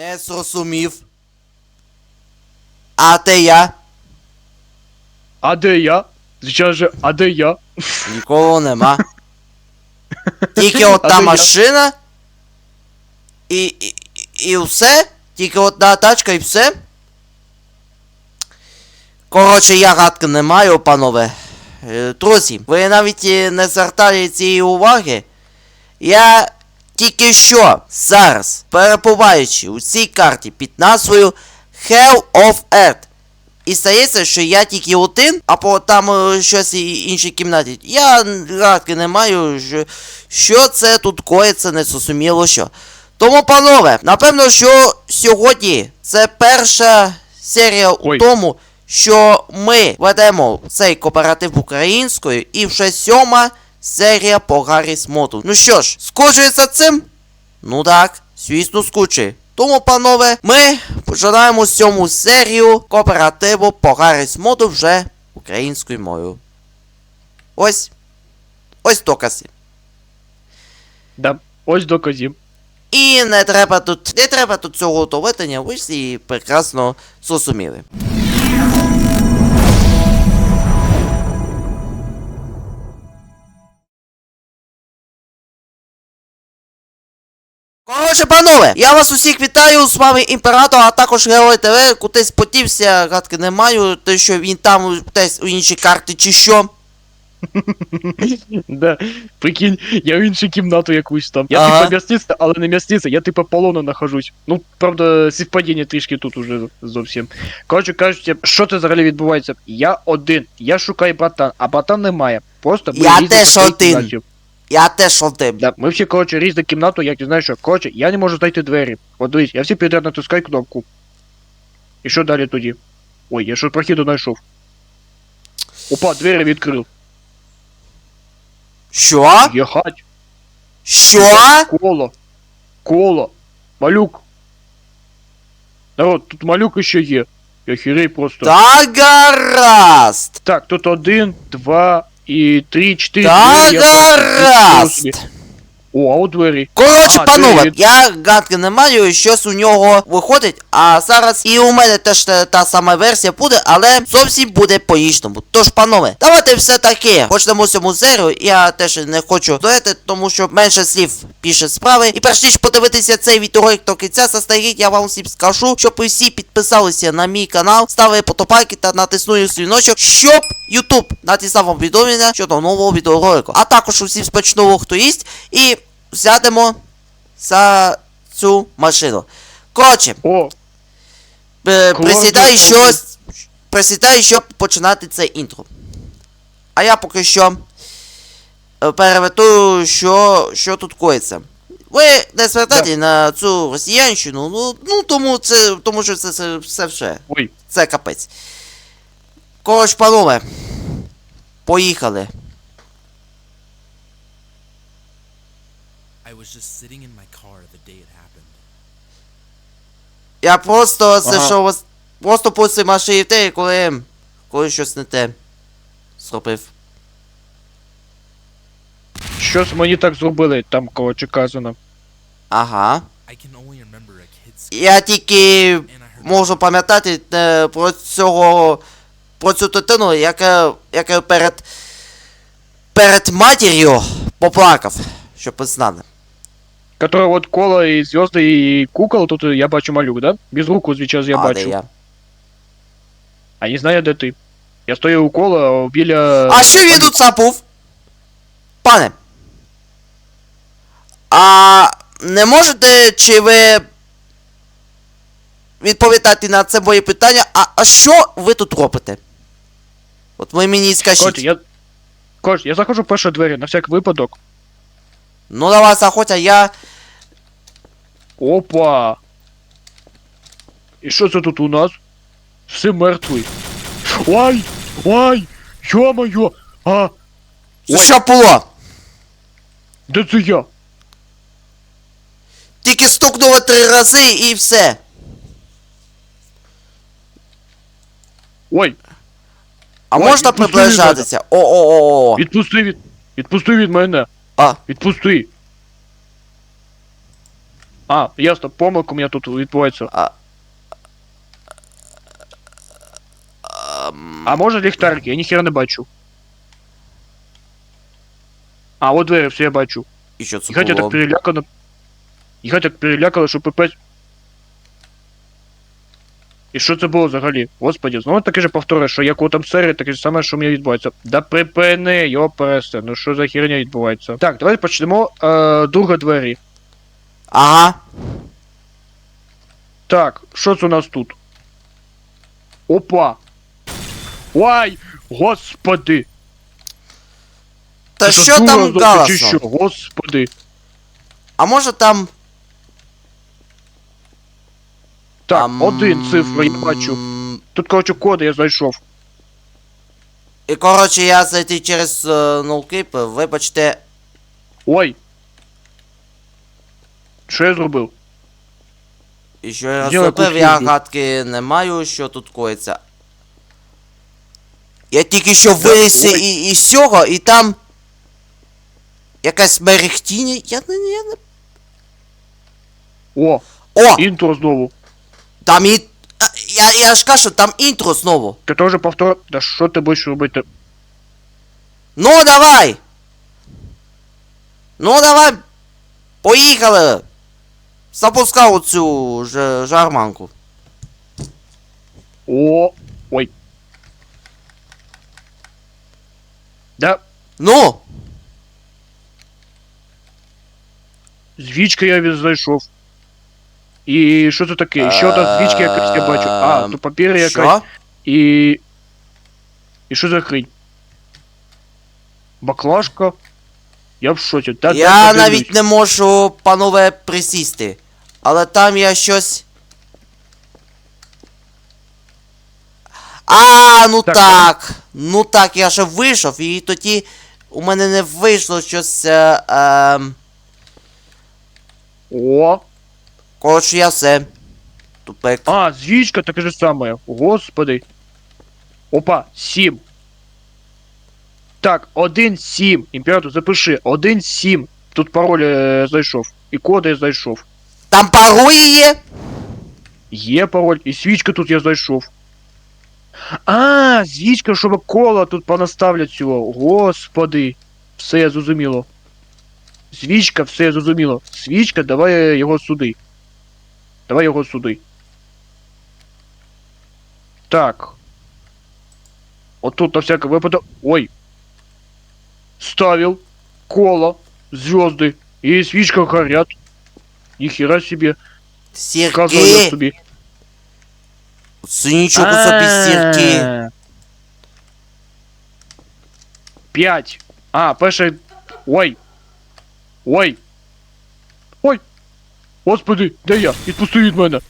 Не зрозумів. А де я? А де я? Звичайно же, а де я? Нікого нема. Тільки одна машина. І, і, і все? Тільки одна тачка і все? Коротше, я гадки не маю, панове. Е, Друзі, ви навіть е, не звертали цієї уваги. Я тільки що зараз, перебуваючи у цій карті під назвою Hell of Earth. І стається, що я тільки один, або там е, щось іншій кімнаті. Я гадки не маю, що, що це тут коїться, не зрозуміло що. Тому, панове, напевно, що сьогодні це перша серія у тому, що ми ведемо цей кооператив українською, і вже сьома серія по Гарріс Моду. Ну що ж, скучується цим? Ну так, звісно, скучує. Тому, панове, ми починаємо сьому серію кооперативу по Гарріс Моду вже українською мовою. Ось. Ось докази. Да, ось доказів. І не треба тут, не треба тут цього доведення, ви всі прекрасно зрозуміли. Коротше, панове, я вас усіх вітаю, з вами імператор, а також Герой ТВ, кудись потівся, гадки не маю, те, що він там десь у іншій карті чи що. Да. Прикинь, я в іншу кімнату якусь там. Я типа м'ясниця, але не м'ясниця, я типа полону нахожусь. Ну, правда, співпадіння трішки тут уже зовсім. Коротше кажучи, що це взагалі відбувається? Я один, я шукаю братан, а братан немає. Просто ми Я теж один. Я теж один. Да, ми всі, коротше, різні кімнату, як ти знаєш, що, коротше, я не можу знайти двері. От дивись, я всі підряд натискаю кнопку. І що далі тоді? Ой, я що прохіду знайшов. Опа, двері відкрив. Що? Єхать. Що? Коло. Коло. Малюк. Народ, тут малюк іще є. Я хірей просто. Та гаразд! Так, тут один, два чотири. Та двері, я гаразд! О, а от двері. Коротше, А, панове, двері. я гадки не маю, щось у нього виходить, а зараз і у мене теж та, та сама версія буде, але зовсім буде по-іншому. Тож, панове, давайте все таки почнемо цьому серію. Я теж не хочу доїти, тому що менше слів більше справи. І перш ніж подивитися цей відеоролик до кінця, заздалегідь я вам всім скажу, щоб ви всі підписалися на мій канал, ставили потопайки та натиснули дзвіночок, щоб YouTube натисав вам повідомлення щодо нового відеоролику. А також усім смачного, хто їсть, і сядемо за цю машину. Коротше, е, присідай щось. Присідай, щоб починати це інтро. А я поки що е, перевертую, що, що тут коїться. Ви не звертайте на цю росіянщину, ну, ну тому це. Тому що це, це все вже. ой. Це капець. Коротше, панове. Поїхали. I was just sitting in my car the day it happened. Я просто Ага. зайшов вас. Просто пустив машині в те, коли. коли щось не те. Зробив. Щось мені так зробили, там, коротше, казано. Ага. I can only remember a kid's Я тільки and I heard можу пам'ятати е, про цього. про цю дитину, яка. яка перед. перед матір'ю поплакав, щоб ви знали. Которое от кола і зв'язки і кукол, тут я бачу малюк, да? Без руку, зараз я а, бачу. де я? А не знаю, де ти. Я стою у кола біля. А що він тут? Пане. А не можете чи ви відповідати на це моє питання, а, а що ви тут робите? От ви мені скажіть. Коротше, я. Коротше, я заходжу в перші двері, на всяк випадок. Ну давай заходь, а я. Опа! І що це тут у нас? Все мертвий. Ой! Ой! Йо-моє! А! Це що було? Де це я? Тільки стукнуло три рази і все. Ой! А Ой, можна приближатися? О-о-о-о. Відпусти від. Відпусти від мене. А. Відпусти. А, ясно, помилка у мене тут відбувається. А... А може ліхтарики? Я ніхера не бачу. А, от двері, все я бачу. І що це Їхать я було? так перелякано. Їхать так перелякало, що пипець. І що це було взагалі? Господі, знову таке же повторює, що як у там серії, таке ж саме, що мені відбувається. Да припини, його пересте, ну що за херня відбувається? Так, давайте почнемо. Е, друга двері. Ага. Так, що це у нас тут? Опа! Ой! Господи! Та Це що дура там зовсім чи що? Господи! А може там... Так, ам, один цифра, я бачу. Тут, коротше, коди я знайшов. І коротше, я зайти через е, ноукіп, вибачте. Ой! Що я зробив? І що я Зробив я гадки не маю, що тут коїться. Я тільки що виліз ой. і, із цього, і там. Якась мерехтіння. Я не. Я не... О, О! інтро знову. Там і. А, Я, я ж кажу, там інтро знову. Ти теж повтор... Да що ти будеш робити? Ну давай! Ну давай! Поїхали! Запускав оцю ж, жарманку. О, ой. Да, Ну! звічка я від- знайшов. І що це таке? Ще одна звічка якась я бачу. А, то папір якась. Що? І. І що за хрень? Баклажка? Я в шоці. Та, Я та, навіть не можу, панове, присісти. Але там я щось. А, ну Так, так. Ну так, я ще вийшов, і тоді у мене не вийшло щось. Е, е, О! коротше, я все. Тупик. А, звічка таке же саме. Господи. Опа, 7. Так, 1-7. Імператор, запиши. 1-7. Тут пароль е, знайшов. І коди я знайшов. Там паролі є? Є пароль, і свічка тут я знайшов. А, свічка, щоб кола тут понаставлять цього. Господи. Все зрозуміло. Свічка, все зрозуміло. Свічка, давай його сюди. Давай його сюди. Так. Отут на всякий випадок. Ой. Ставил. Кола. Звезды. И свечка горят. Нихера себе. Сказав я Сірки. собі. Це нічого собі сірки. А. П'ять. А, перше. Ой. Ой. Ой. Господи, де я? Відпусти від мене.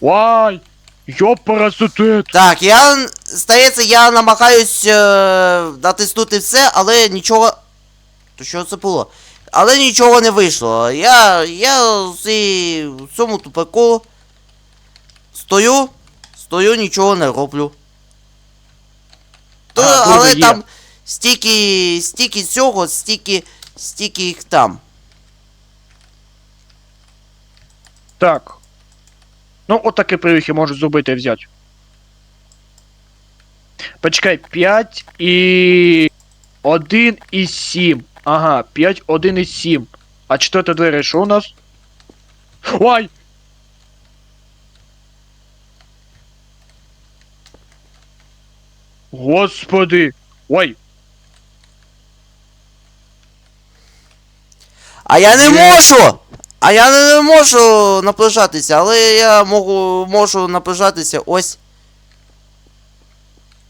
Ой. Йопарасотет. Так, я. Здається, я намагаюсь е, натиснути все, але нічого. То що це було? Але нічого не вийшло. Я. Я в в цьому тупику стою, стою, нічого не роблю. То, А, але є. там стільки. стільки цього, стільки. стільки їх там. Так. Ну, от такі привіхи можуть зробити і взяти. Почекай, 5 і. 1 і 7. Ага, 5, 1 і 7. А четверта двері, що у нас? Ой! Господи! Ой! А я не можу! А я не, можу наближатися, але я можу, можу наближатися ось.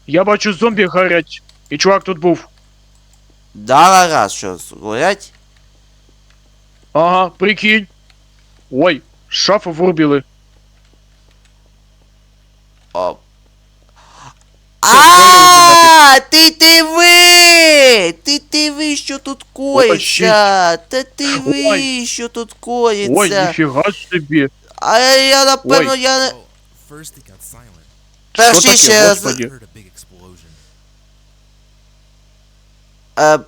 Я бачу зомбі горять. І чувак тут був. Да, раз, що горять. Ага, прикинь. Ой, шафу врубили. О. Це А, ти диви! Ти диви, що тут коїться! Та диви, Ой. що тут Ой, коїться! ніфіга собі. А я напевно, я не. Oh, first it got silent. Перший таке, ще. з- господи? I heard a big explosion. Е,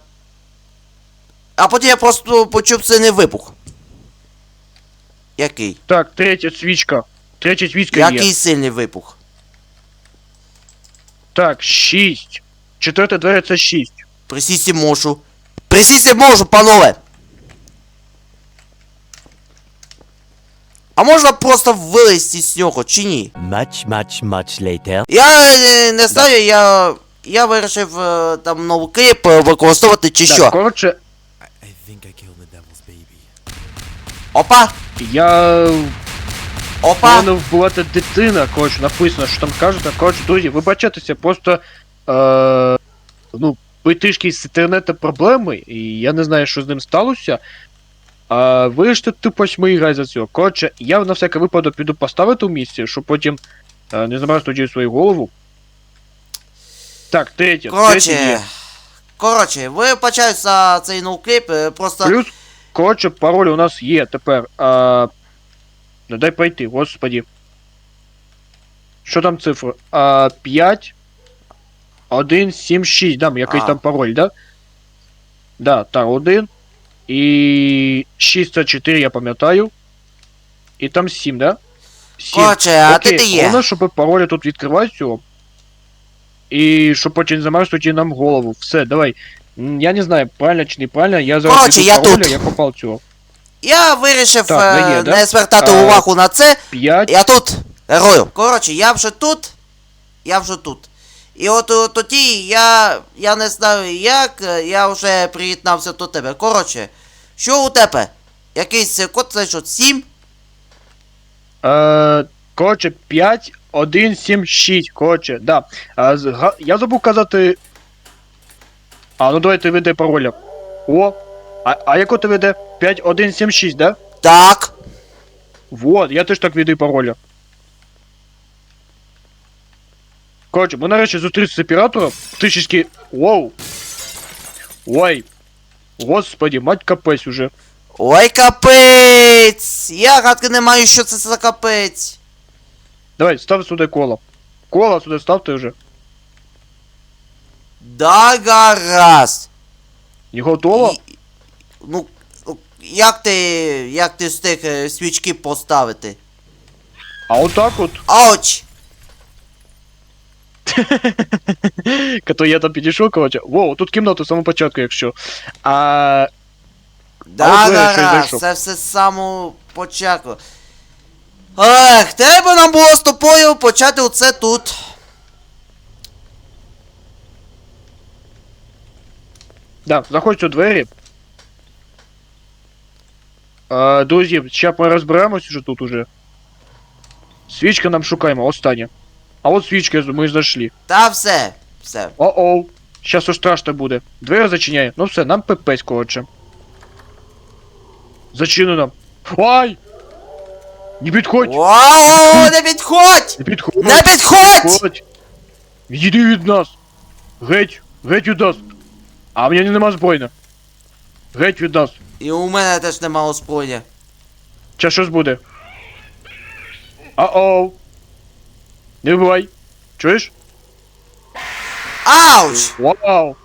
а потім я просто почув це не вибух. Який? Так, третя свічка. Третя свічка є. Який сильний вибух? Так, шість. Четверта двері це шість. Присісти можу. Присісти можу, панове! А можна просто вилезти з нього, чи ні? Much, much, much later. Я не знаю, я. Я вирішив е, там новий кліп використовувати чи Так, що. коротше, I, I think I killed the devil's baby. Опа! я Опа! повинна вбивати дитина, коротше, написано, що там кажуть, коротше, друзі, вибачайтеся, просто е, ну, трішки з інтернету проблеми, і я не знаю, що з ним сталося. А вирішите тупо мої грай за цього. Коротше, я на всякий випадок піду поставити в місці, щоб потім е, не забрати тоді свою голову. Так, третє. Коротше. Коротше, ви за цей новий кліп, е, просто. Плюс, коротше, пароль у нас є тепер. А... Ну дай пройти, господі. Що там цифри? А, 5, 1, 7, 6, да, якийсь А. там пароль, да? Да, так, 1. І 6 це 4, я пам'ятаю. І там 7, да? 7. Коротше, а Окей, де ти є? Головне, щоб паролі тут відкривати цього. І щоб потім замерзнути нам голову. Все, давай. Я не знаю, правильно чи неправильно, я зараз введу я пароля, тут. я попав цього. Я вирішив Так, е, не є, да? не звертати А, увагу на це. 5. Я тут герою. Коротше, я вже тут. Я вже тут. І от е, тоді я. Я не знаю як, е, я вже приєднався до тебе. Коротше, що у тебе? Якийсь е, код що, 7? Е, коротше, 5, 1, 7, 6. Коротше, да. А, з- га- я забув казати. А, ну давай ти веде пароля. О. А, а яко ти веде? 5, 1, 7, 6, да? Так. Вот, я теж так веду пароля. Коротше, ми нарешті зустрілися з оператором. Трішечки. Воу. Ой. Господи, мать капець уже. Ой, капець! Я гадки не маю, що це за капець. Давай, став сюди коло. Коло сюди ставте вже. Да гаразд. Не готово? І- Ну, ну, як ти. як ти встиг е, свічки поставити? А отак от. Ауч! Кото я там підійшов, коротше. Воу, тут кімната з самого початку, якщо. А. Да, ви щось гаразд, зайшов. це все з самого початку. Ех, треба нам було з тобою почати оце тут. Да, заходь у двері. А, друзі, зараз ми розберемося вже тут уже. Свічки нам шукаємо, остання. А от свічки ми знайшли. Та все, все. О-оу. Щас що страшно буде. Двері зачиняє. Ну все, нам пипець, коротше. Зачинено. Ай! Не підходь! Вау, не підходь! Не підходь! Не підходь! Підходь! Відійди від нас! Геть! Геть від нас! А в мене нема збройна. Геть від нас. І у мене теж нема озброєння. Щас щось буде. А-оу. Не вбивай. Чуєш? Ауч! Вау.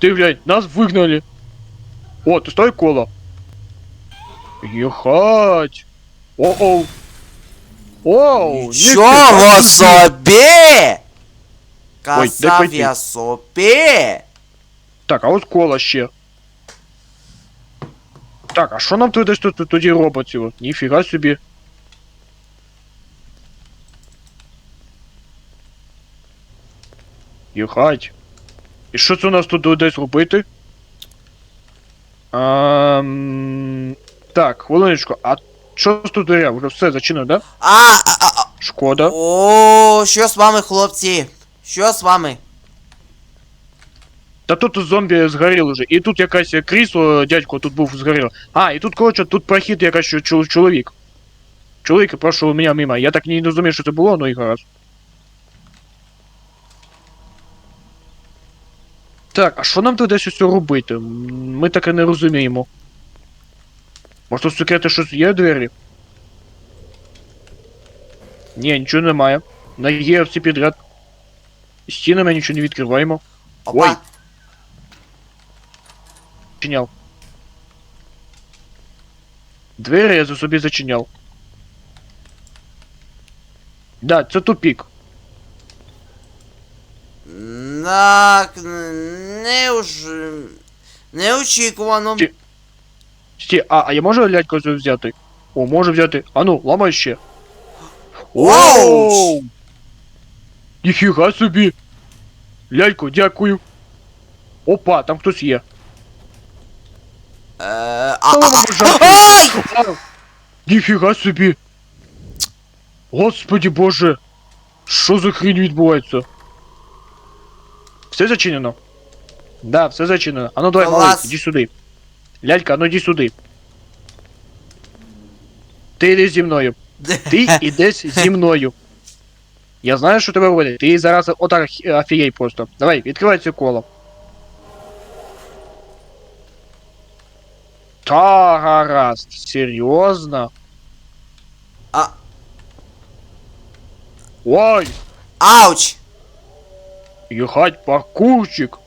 Ты, блядь, нас выгнали. О, ты стой коло. Ехать. О-оу. Оу, Нічого собі! Ой, дай Казав пройти. я собі! Так, а от коло ще. Так, а що нам туди тут тоді роботів? Ніфіга собі. Їхать. І що це у нас тут десь робити? Ам... Так, хвилиночку, а що тут дверя? Вже все зачинено, да? А, а, а, а. Шкода. О, що з вами, хлопці? Що з вами? Та тут зомбі згоріло вже. І тут якась крісло, дядько, тут був згоріло. А, і тут, коротше, тут прохід якась чо- чоловік. Чоловік пройшов мене мимо. Я так не розумію, що це було, ну і гаразд. Так, а що нам тут десь ось робити? М, Ми таке не розуміємо. Може тут секрети щось є в двері? Ні, нічого немає. На є всі підряд. Стінами нічого не відкриваємо. Опа. Ой. Чиняв. Двері я за собі зачиняв. Да, це тупік. Так, не уж... Неочікувано. Ті- Сті, а, а я можу лядьку цю взяти? О, можу взяти. А ну, ламай ще. Оу! Ніфіга собі! Лялько, дякую. Опа, там хтось є. Е! Ніфіга собі. Господи боже. Що за хрінь відбувається? Все зачинено? Да, все зачинено. А ну давай, малий, іди сюди. Лялька, а ну іди сюди. Ти йди зі мною. Ти ідеш зі мною. Я знаю, що тебе вводить. Ти зараз отак хі- офігей просто. Давай, відкривай це коло. Та гаразд, серйозно? А, Ой, ауч! їхать паркурчик.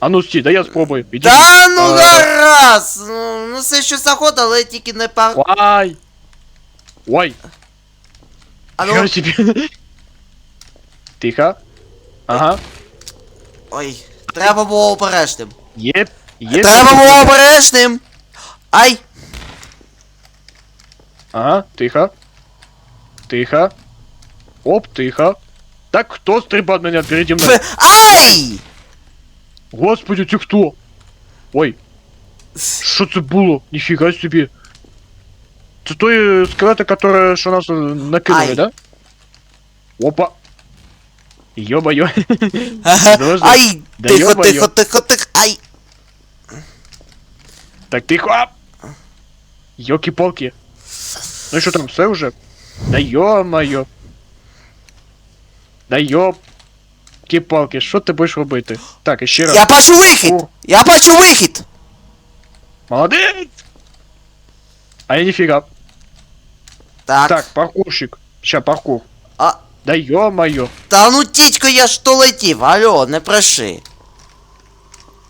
А ну стій, дай я спробую. Іди. Та ну А, гаразд! Ну, ну все що заход, але тільки не пар... Ой. Ой, А ну, я собі. Тихо. Ага. ой, треба було обережним. Є. Є. Треба було обережним! Ай! Ага, тихо. Тихо. Оп, тихо. Так хто стрибав мене переді мною? Ф- Ай! Господи, це хто? Ой, що це було? Ніфіга собі. Це той е, скелети, которые, що нас е, накинули, Ай. да? Опа. Йо-байо. Друже, Ай! да Тихо, йо-моє. тихо, тихо, тихо, ай! Так, тихо. а! Йоки-палки. Ну що там, все вже? Да йо-моє. Да йо-ки-палки, що ти будеш робити? Так, і ще раз. Я бачу вихід! О. Я бачу вихід! Молодець! А я ніфіга. Так. Так, паркурщик. Ща, паркур. А, Да ё-моё. та ну тітько, я ж то летів, алло, не бреши.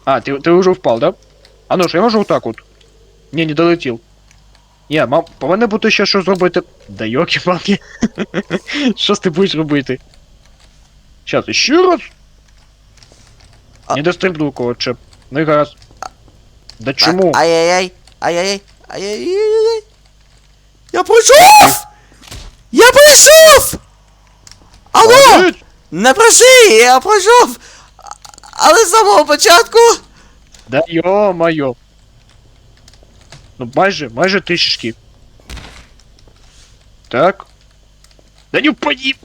А, ты, ты уже впал, да? А ну ж, я можу отак от. Ні, не долетів. Ні, мам, повинно бути ще що зробити. Да йоки-палки. Що ж ти будеш робити? Щас, ще раз. А- Не дострибну, коротше. Ну і гаразд. Да чому? Так, ай-яй-яй, ай-яй-яй, ай-яй-яй. Я пройшов! Я пройшов! Алло! Не бреши, я пройшов! А- Але з самого початку... Да ё-моё. Ну майже, майже трішечки. Так. Да не упади!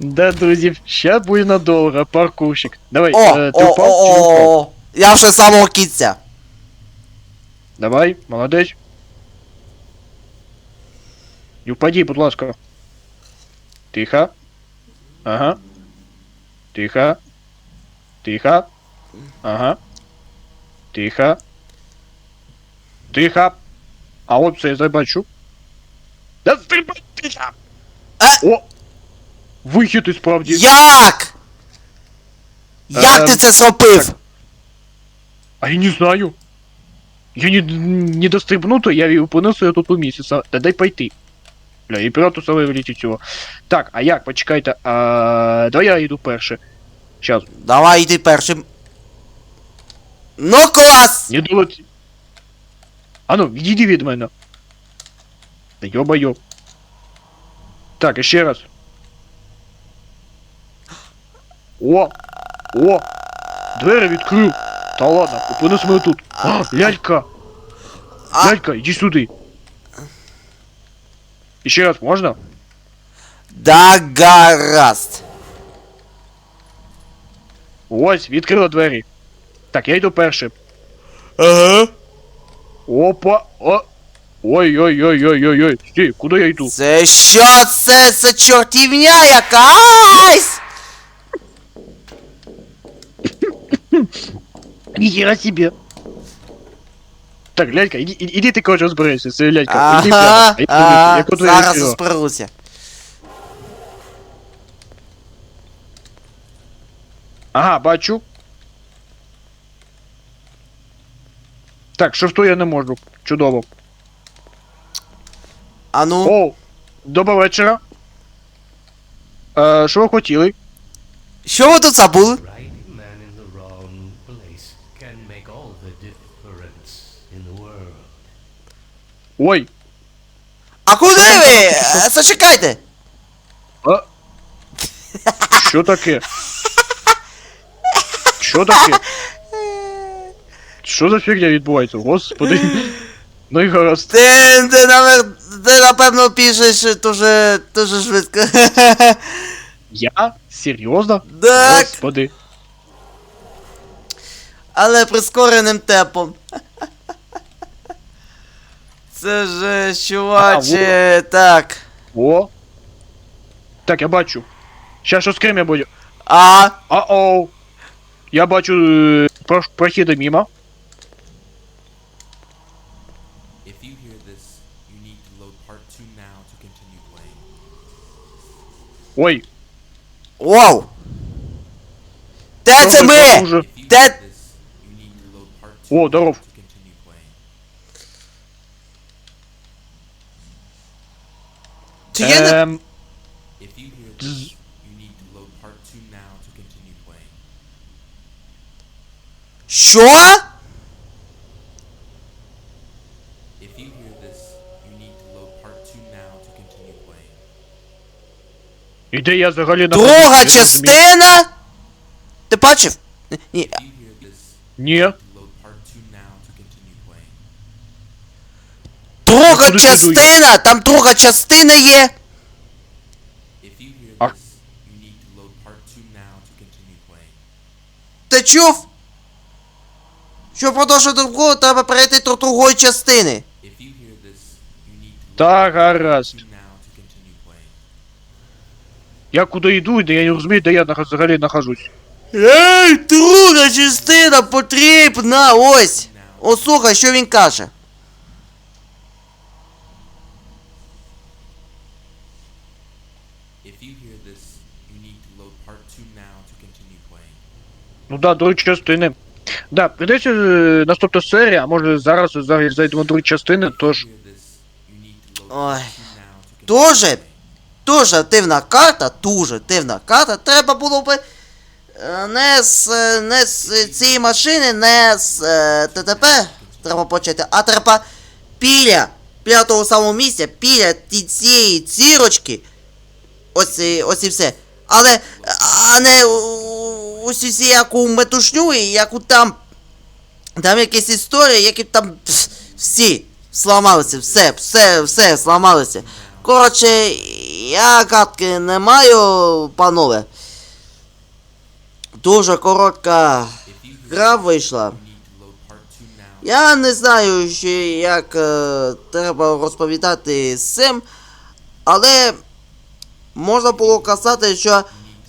Да, друзі, ща буде надовго, паркурщик. Давай, О, е, ти о, впав чи не о, впав? о, Я вже з самого кінця. Давай, молодець. Не упади, будь ласка. Тихо. Ага. Тихо. Тихо. Ага. Тихо. Тихо. А от це я забачу. Да стрибай, тихо. О! Вихід і справді. Як? Як Ем, ти це зробив? А я не знаю. Я не, не дострибну, то я опинився я тут у місяця. Та дай пойти. Бля, і пірату саме вилітить цього. Так, а як, почекайте, а... давай я йду перше. Щас, Давай йди першим. Ну клас! не долети. А ну, відійди від мене. Та йо-байо. Так, і ще раз. О! О! Двері відкрив! Та ладно, опинився мене тут. А, лялька! Лялька, іди сюди. І раз можна? Да гаразд. Ось, відкрила двері. Так, я йду першим. Ага. Опа! О! Ой-ой-ой-ой-ой-ой. Стій, куди я йду? Це що це за чортівня якась? Ніхера себе. Так, лялька, іди, іди, іди ти коротше розберися, це лялька. Іди Ага, прямо. Я ага, як от зараз я розберуся. Ага, бачу. Так, шифту я не можу. Чудово. А ну. О, доброго вечора. Е, що ви хотіли? Що ви тут забули? Ой, А куди ви? Е, Зачекайте! а? Що таке? Що таке? Що за фігня відбувається? Господи. Ну і гаразд. Ти, ти, навер... ти напевно пішеш дуже, дуже швидко. Я? Серйозно? Так, Господи. але прискореним темпом. Це ж, чуваче, так. О. Так, я бачу. Щас що скримя буде. А, А-оу. Я бачу е, прош- прохіди мімо. this, you need to load part 2 О, now здоров. to continue playing. Чи І де я взагалі Друга частина? Ти бачив? Ні. Ні. to load part 2 now to continue playing. Друга куди ти частина! Там друга частина є! А- this, you need to load part 2 now to continue playing. Ти чув? Що продовжити другу, треба перейти до другої частини. If you Я куди йду, де я не розумію, де я взагалі нахожусь. Ей, друга частина потрібна! Ось! О, слухай, що він каже. If you hear this, you need to load part 2 now to continue playing. Ну да, другі частини. Да, прийдеться е, наступна серія, а може зараз взагалі зайдемо до другої частини, тож. Ой. part Дуже, дивна карта, дуже дивна карта. Треба було би е, не з, е, не з цієї машини, не з е, ТТП треба почати, а треба біля, біля того самого місця, біля цієї цірочки. Ось, ось і все. Але, а не ось усі яку метушню, і яку там. Там якісь історії, які там пф, всі зламалися, все, все, все зламалося. Коротше, я гадки не маю, панове. Дуже коротка гра вийшла. You need to load part 2 now. Я не знаю, як е, треба розповідати з цим, але можна було казати, що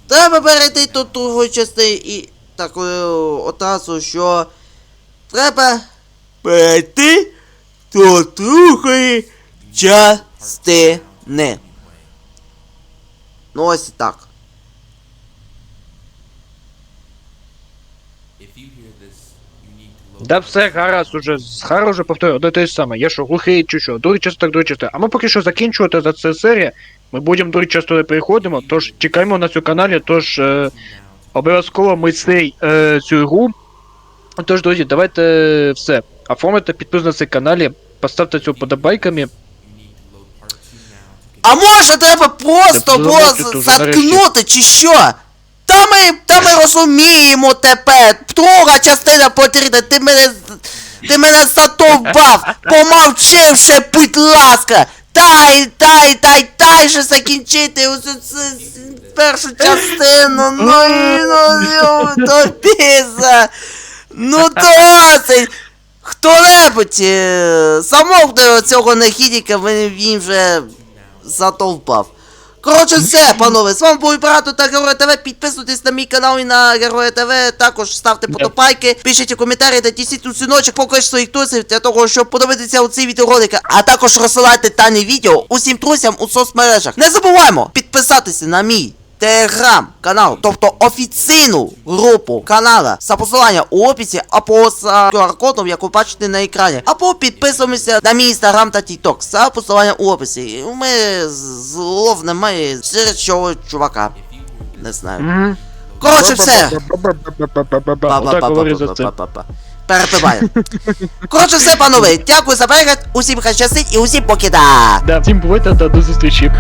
треба перейти до другої частини і такою одразу, що треба перейти до другої частини. Ну ось так. Да все гаразд уже, Хара вже повторює, одне те ж саме. Я що, глухий чи що? Частина, так частина. А ми поки що закінчувати за це серія. Ми будемо другої частини переходимо, тож чекаємо на цьому каналі, тож е, обов'язково ми цей, е, цю ігру. Тож, друзі, давайте е, все. Оформите підписку на цей каналі, поставте цю подобайками. А може треба просто було тут заткнути, чи що? Та ми, та ми розуміємо тепер. Друга частина потрібна, ти мене. Ти мене задовбав! Помовчи вже, будь ласка! Дай, дай, дай, дай же закінчити ось цю першу частину. Ну і ну, ну тобі за. Ну досить! Хто-небудь е, замовкне цього нахідника, він вже задовбав. Коротше, все, панове, з вами був Ібрато та Герой ТВ. Підписуйтесь на мій канал і на Героя ТВ. Також ставте подопайки, пишіть коментарі та тісіть у сіночок, поки своїх друзів для того, щоб подивитися у ці відеоролики, а також розсилайте дані відео усім друзям у соцмережах. Не забуваємо підписатися на мій телеграм-канал, тобто офіційну групу канала за посилання у описі або за QR-кодом, як ви бачите на екрані, або підписуємося на мій інстаграм та тікток за посилання у описі. Ми злов немає серед чувака. Не знаю. Коротше, все. Перепиваю. Коротше, все, панове. Дякую за перегляд. Усім хай щастить і усім покида. Да, всім бувайте та до зустрічі.